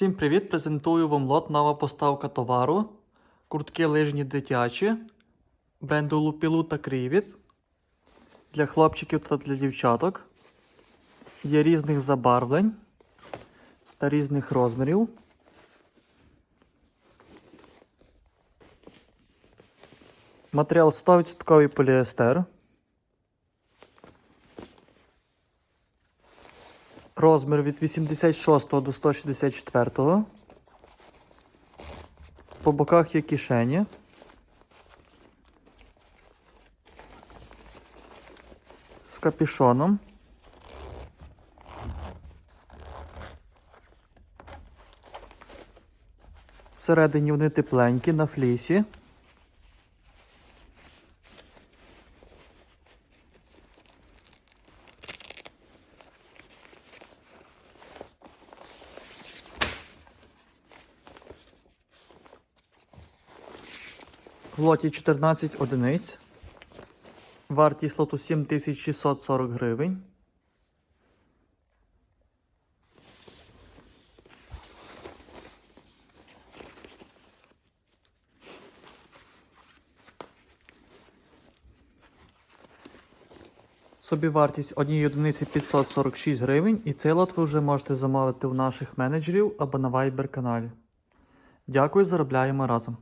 Всім привіт! Презентую вам лот нова поставка товару. Куртки лижні дитячі бренду Лупілу та Крівіт для хлопчиків та для дівчаток. Є різних забарвлень та різних розмірів. Матеріал 100% поліестер. Розмір від 86 до 164. По боках є кишені. З капюшоном. Всередині вони тепленькі на флісі. В лоті 14 одиниць. Вартість лоту 7640 гривень. Собівартість однієї одиниці 546 гривень, і цей лот ви вже можете замовити у наших менеджерів або на Viber каналі. Дякую, заробляємо разом.